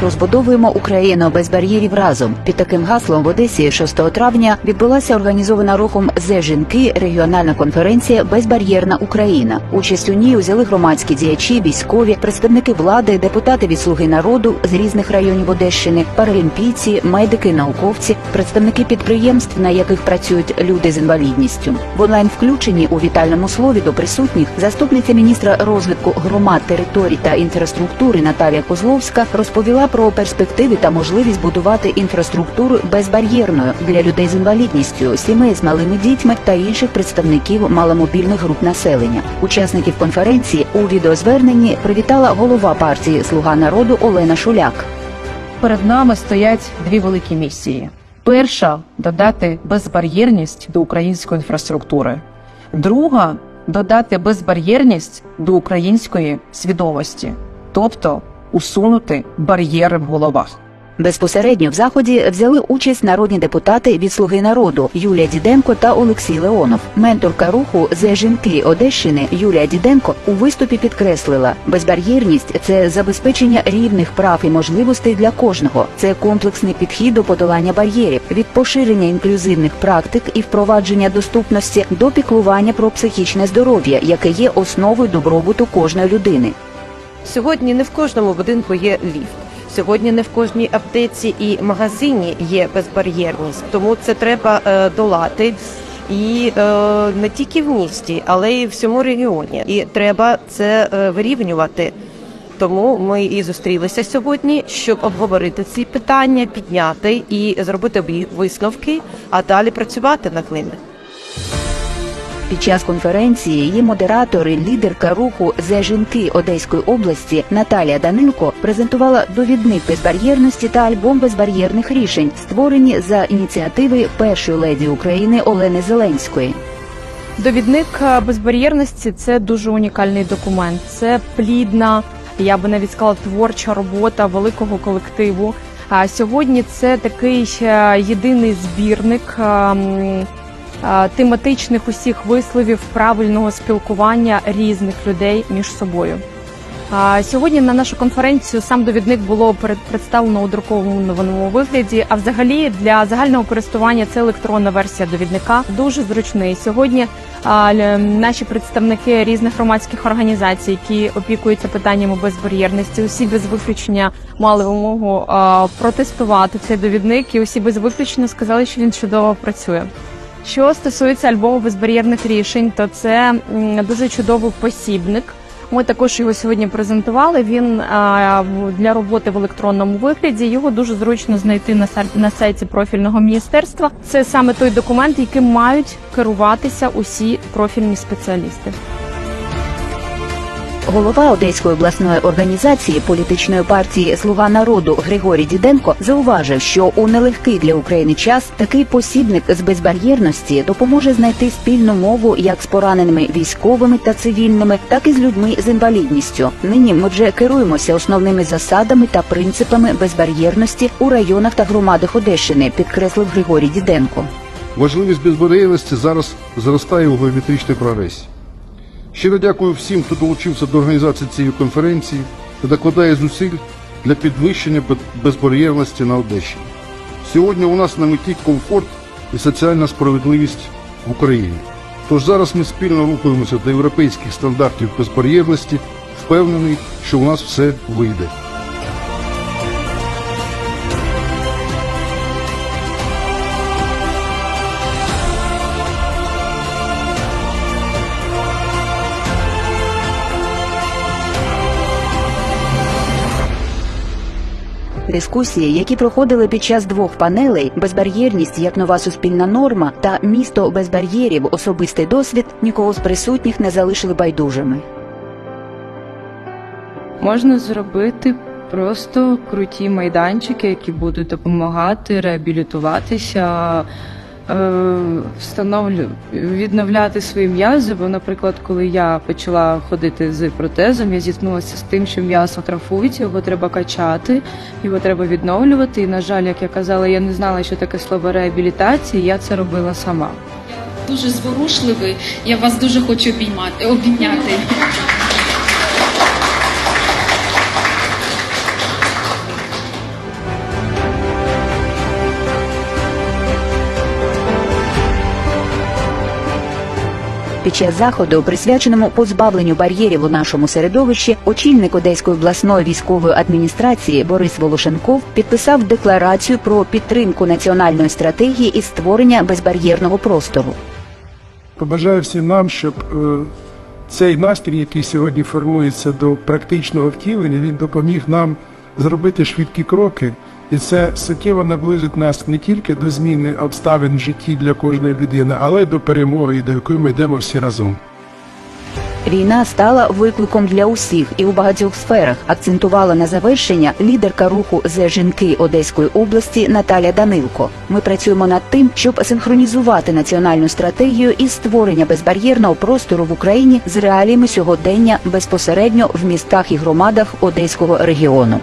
розбудовуємо Україну без бар'єрів разом. Під таким гаслом в Одесі 6 травня відбулася організована рухом «Зе жінки» регіональна конференція Безбар'єрна Україна. Участь у ній взяли громадські діячі, військові, представники влади, депутати від слуги народу з різних районів Одещини, паралімпійці, медики, науковці, представники підприємств, на яких працюють люди з інвалідністю. В онлайн включенні у вітальному слові до присутніх заступниця міністра розвитку громад, територій та інфраструктури Наталія Козловська розповіла про перспективи та можливість будувати інфраструктуру безбар'єрною для людей з інвалідністю, сімей з малими дітьми та інших представників маломобільних груп населення. Учасників конференції у відеозверненні привітала голова партії Слуга народу Олена Шуляк. Перед нами стоять дві великі місії. Перша додати безбар'єрність до української інфраструктури. Друга додати безбар'єрність до української свідомості, тобто усунути бар'єри в головах. Безпосередньо в заході взяли участь народні депутати від Слуги народу Юлія Діденко та Олексій Леонов. Менторка руху «Зе жінки Одещини Юлія Діденко у виступі підкреслила: безбар'єрність це забезпечення рівних прав і можливостей для кожного. Це комплексний підхід до подолання бар'єрів від поширення інклюзивних практик і впровадження доступності до піклування про психічне здоров'я, яке є основою добробуту кожної людини. Сьогодні не в кожному будинку є ліфт. Сьогодні не в кожній аптеці і магазині є безбар'єрність, тому це треба е, долати. І е, не тільки в місті, але й в всьому регіоні. І треба це е, вирівнювати. Тому ми і зустрілися сьогодні, щоб обговорити ці питання, підняти і зробити висновки, а далі працювати над ними. Під час конференції її модератори, лідерка руху «Зе жінки Одеської області Наталія Данилко презентувала довідник безбар'єрності та альбом безбар'єрних рішень, створені за ініціативи першої леді України Олени Зеленської. Довідник е, безбар'єрності це дуже унікальний документ. Це плідна, я би навіть сказала, творча робота великого колективу. А сьогодні це такий єдиний збірник е, м, е, тематичних усіх висловів правильного спілкування різних людей між собою. Сьогодні на нашу конференцію сам довідник було представлено у друкованому вигляді. А взагалі для загального користування це електронна версія довідника дуже зручний. Сьогодні а, наші представники різних громадських організацій, які опікуються питаннями безбар'єрності, усі без виключення мали вимогу протестувати цей довідник, і усі без виключення сказали, що він чудово працює. Що стосується альбому безбар'єрних рішень, то це дуже чудовий посібник. Ми також його сьогодні презентували. Він для роботи в електронному вигляді. Його дуже зручно знайти на на сайті профільного міністерства. Це саме той документ, яким мають керуватися усі профільні спеціалісти. Голова Одеської обласної організації політичної партії Слуга народу Григорій Діденко зауважив, що у нелегкий для України час такий посібник з безбар'єрності допоможе знайти спільну мову як з пораненими військовими та цивільними, так і з людьми з інвалідністю. Нині ми вже керуємося основними засадами та принципами безбар'єрності у районах та громадах Одещини, підкреслив Григорій Діденко. Важливість безбар'єрності зараз зростає у геометричній прогресі. Щиро дякую всім, хто долучився до організації цієї конференції та докладає зусиль для підвищення безбар'єрності на Одещині. Сьогодні у нас на меті комфорт і соціальна справедливість в Україні. Тож зараз ми спільно рухаємося до європейських стандартів безбар'єрності, впевнений, що у нас все вийде. Дискусії, які проходили під час двох панелей безбар'єрність як нова суспільна норма та місто без бар'єрів особистий досвід нікого з присутніх не залишили байдужими. Можна зробити просто круті майданчики, які будуть допомагати реабілітуватися, встановлю, відновляти свої м'язи. Бо, наприклад, коли я почала ходити з протезом, я зіткнулася з тим, що м'ясо трафується, його треба качати, його треба відновлювати. І, на жаль, як я казала, я не знала, що таке слово реабілітація, я це робила сама. дуже зворушливий. Я вас дуже хочу обіймати, обійняти. Під час заходу, присвяченому позбавленню бар'єрів у нашому середовищі, очільник Одеської обласної військової адміністрації Борис Волошенков підписав декларацію про підтримку національної стратегії і створення безбар'єрного простору. Побажаю всім нам, щоб е, цей настрій, який сьогодні формується до практичного втілення, він допоміг нам зробити швидкі кроки, і це суттєво наблизить нас не тільки до зміни обставин в житті для кожної людини, але й до перемоги, до якої ми йдемо всі разом. Війна стала викликом для усіх і у багатьох сферах. Акцентувала на завершення лідерка руху «Зе жінки Одеської області Наталя Данилко. Ми працюємо над тим, щоб синхронізувати національну стратегію і створення безбар'єрного простору в Україні з реаліями сьогодення безпосередньо в містах і громадах Одеського регіону.